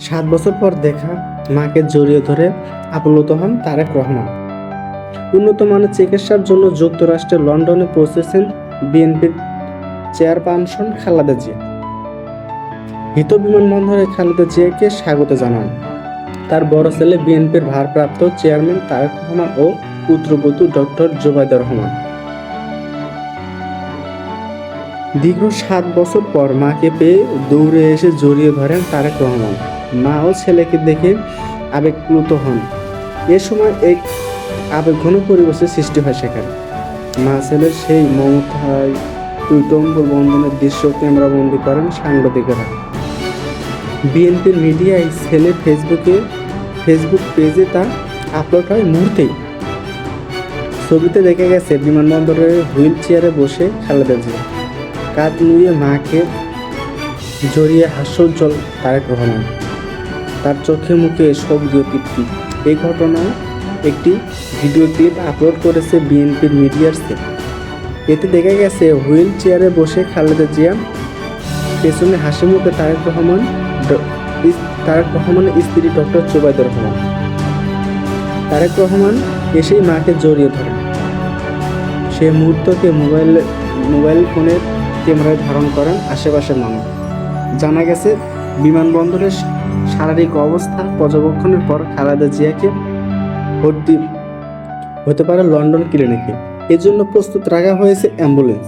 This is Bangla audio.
সাত বছর পর দেখা, মাকে জড়িয়ে ধরে আপ্লুত হন তারেক রহমান। উন্নত মানের চিকিৎসার জন্য যুক্তরাষ্ট্রের লন্ডনে পৌঁছেছেন বিএনপির চেয়ারপারসন খালেদা জিয়া। হিত বিমানবন্দরে খালেদা জিয়াকে স্বাগত জানান। তার বড় ছেলে বিএনপির ভারপ্রাপ্ত চেয়ারম্যান তারেক রহমান ও পুত্রবধূ ডক্টর জোবাইদা রহমান। দীর্ঘ সাত বছর পর মাকে পেয়ে দৌড়ে এসে জড়িয়ে ধরেন তারেক রহমান। মা ও ছেলেকে দেখে আবেগপ্লুত হন। এ সময় এক আবেগঘন পরিবেশের সৃষ্টি হয় সেখানে। মা ছেলের সেই মমতায় টুইটম্ব বন্ধনের দৃশ্য ক্যামেরাবন্দি করেন সাংবাদিকেরা। বিএনপির মিডিয়ায় ছেলে ফেসবুকে, ফেসবুক পেজে তা আপলোড হয় মুহূর্তেই। ছবিতে দেখা গেছে বিমানবন্দরে হুইল চেয়ারে বসে খালেদা জিয়া। কাঁধ নুয়ে মাকে জড়িয়ে হাস্যোজ্জ্বল তারেক রহমান। তার চোখে মুখে সবদীয় তৃপ্তি। এই ঘটনা একটি ভিডিও ক্লিপ আপলোড করেছে বিএনপির মিডিয়ার সেট এতে দেখা গেছে, হুইল চেয়ারে বসে খালেদা জিয়া পেছনে হাসি মুখে তারেক রহমান তারেক রহমানের স্ত্রী ডক্টর চোবাইদুর রহমান। তারেক রহমান এসেই মাকে জড়িয়ে ধরেন সে মুহূর্তকে মোবাইল মোবাইল ফোনের ক্যামেরায় ধারণ করেন আশেপাশের মানুষ। জানা গেছে বিমানবন্দরের শারীরিক অবস্থা পর্যবেক্ষণের পর খালেদা জিয়াকে ভর্তি হতে পারে লন্ডন ক্লিনিকে। এজন্য প্রস্তুত রাখা হয়েছে অ্যাম্বুলেন্স।